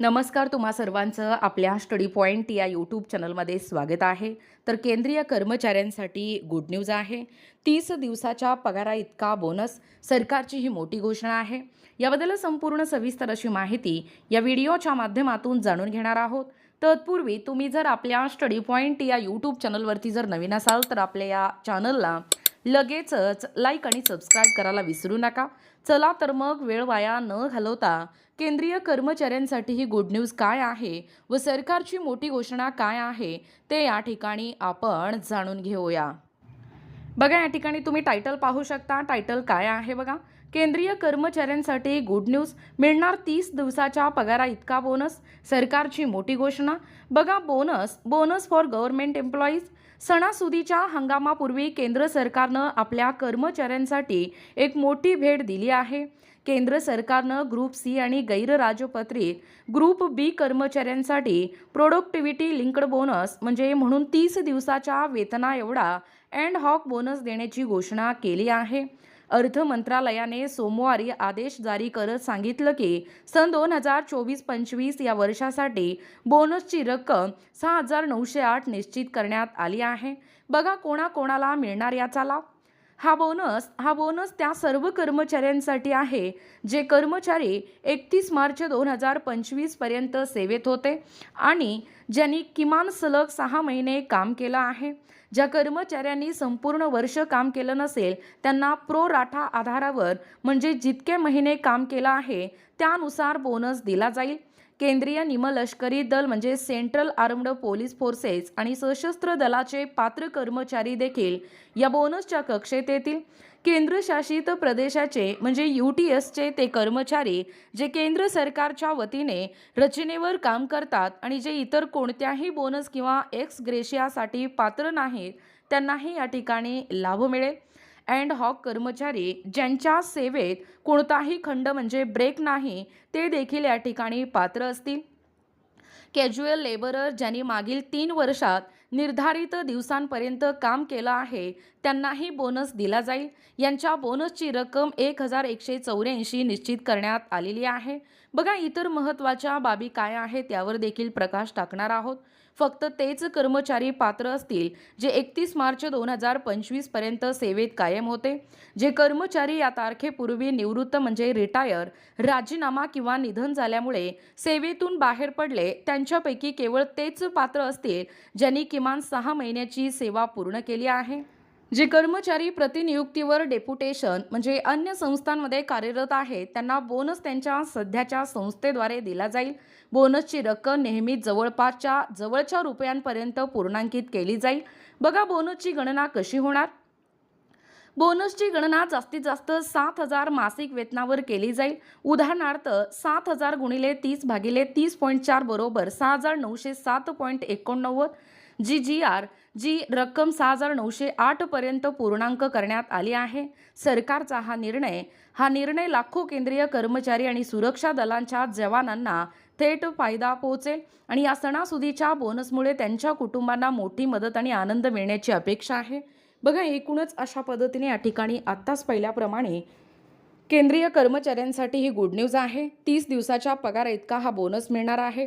नमस्कार तुम्हा सर्वांचं आपल्या स्टडी पॉईंट या यूट्यूब चॅनलमध्ये स्वागत आहे. तर केंद्रीय कर्मचाऱ्यांसाठी गुड न्यूज आहे. तीस दिवसाच्या पगारा इतका बोनस सरकारची ही मोठी घोषणा आहे. याबद्दल संपूर्ण सविस्तर अशी माहिती या व्हिडिओच्या माध्यमातून जाणून घेणार आहोत. तत्पूर्वी तुम्ही जर आपल्या स्टडी पॉईंट या यूट्यूब चॅनलवरती जर नवीन असाल तर आपल्या या चॅनलला लगेचच लाईक आणि सबस्क्राईब करायला विसरू नका. चला तर मग वेळ वाया न घालवता केंद्रीय कर्मचाऱ्यांसाठी ही गुड न्यूज काय आहे व सरकारची मोठी घोषणा काय आहे ते या ठिकाणी आपण जाणून घेऊया. बघा या ठिकाणी तुम्ही टायटल पाहू शकता. टायटल काय आहे बघा? केंद्रीय कर्मचाऱ्यांसाठी गुड न्यूज. मिळणार तीस दिवसाच्या पगारा इतका बोनस सरकारची मोठी घोषणा. बघा bonus bonus for government employees सणासुदीच्या हंगामापूर्वी केंद्र सरकारनं आपल्या कर्मचाऱ्यांसाठी एक मोठी भेट दिली आहे. केंद्र सरकारनं ग्रुप सी आणि गैरराजपत्रित ग्रुप बी कर्मचाऱ्यांसाठी प्रोडक्टिव्हिटी लिंक्ड बोनस म्हणजे म्हणून तीस दिवसाच्या वेतना एवढा अँड हॉक बोनस देण्याची घोषणा केली आहे. अर्थ मंत्रालयाने सोमवारी आदेश जारी करत सांगितलं की सन दोन हजार चोवीस पंचवीस या वर्षासाठी बोनसची रक्कम सहा हजार नऊशे आठ निश्चित करण्यात आली आहे. बघा कोणाकोणाला मिळणार याचा लाभ. हा बोनस हा बोनस त्या सर्व कर्मचाऱ्यांसाठी आहे जे कर्मचारी एकतीस मार्च दोन हजार पंचवीसपर्यंत सेवेत होते आणि ज्यांनी किमान सलग सहा महिने काम केलं आहे. ज्या कर्मचाऱ्यांनी संपूर्ण वर्ष काम केलं नसेल त्यांना प्रो राठा आधारावर म्हणजे जितके महिने काम केलं आहे त्यानुसार बोनस दिला जाईल. केंद्रीय निमलष्करी दल म्हणजे सेंट्रल आर्म्ड पोलीस फोर्सेस आणि सशस्त्र दलाचे पात्र कर्मचारी देखील या बोनसच्या कक्षेत येतील. केंद्रशासित प्रदेशाचे म्हणजे यू टी एसचे ते कर्मचारी जे केंद्र सरकारच्या वतीने रचनेवर काम करतात आणि जे इतर कोणत्याही बोनस किंवा एक्स ग्रेशियासाठी पात्र नाहीत त्यांनाही या ठिकाणी लाभ मिळेल. अँड हॉक कर्मचारी ज्यांच्या सेवेत कोणताही खंड म्हणजे ब्रेक नाही ते देखील या ठिकाणी पात्र असतील. कॅज्युअल लेबरर ज्यांनी मागील तीन वर्षात निर्धारित दिवसांपर्यंत काम केलं आहे त्यांनाही बोनस दिला जाईल. यांच्या बोनसची रक्कम एक हजार एकशे चौऱ्याऐंशी निश्चित करण्यात आलेली आहे. बघा इतर महत्त्वाच्या बाबी काय आहेत त्यावर देखील प्रकाश टाकणार आहोत. फक्त तेच कर्मचारी पात्र असतील जे एकतीस मार्च दोन हजार पंचवीसपर्यंत सेवेत कायम होते. जे कर्मचारी या तारखेपूर्वी निवृत्त म्हणजे रिटायर राजीनामा किंवा निधन झाल्यामुळे सेवेतून बाहेर पडले त्यांच्यापैकी केवळ तेच पात्र असतील ज्यांनी किमान सहा महिन्याची सेवा पूर्ण केली आहे. जे कर्मचारी प्रतिनियुक्तीवर डेप्युटेशन म्हणजे अन्य संस्थांमध्ये कार्यरत आहेत त्यांना बोनस त्यांच्या सध्याच्या संस्थेद्वारे दिला जाईल. बोनसची रक्कम नेहमी जवळपासच्या जवळच्या रुपयांपर्यंत पूर्णांकित केली जाईल. बघा बोनसची गणना कशी होणार? बोनसची गणना जास्तीत जास्त सात हजार मासिक वेतनावर केली जाईल. उदाहरणार्थ सात हजार गुणिले तीस भागिले तीस पॉईंट चार बरोबर सहा हजार नऊशे सात पॉईंट एकोणनव्वद. जी जी आर जी रक्कम सहा हजार नऊशे आठपर्यंत पूर्णांक करण्यात आली आहे. सरकारचा हा निर्णय हा निर्णय लाखो केंद्रीय कर्मचारी आणि सुरक्षा दलांच्या जवानांना थेट फायदा पोहोचेल आणि या सणासुदीच्या बोनसमुळे त्यांच्या कुटुंबांना मोठी मदत आणि आनंद मिळण्याची अपेक्षा आहे. बघा एकूणच अशा पद्धतीने या ठिकाणी आत्ताच पहिल्याप्रमाणे केंद्रीय कर्मचाऱ्यांसाठी ही गुड न्यूज आहे. तीस दिवसाच्या पगार इतका हा बोनस मिळणार आहे.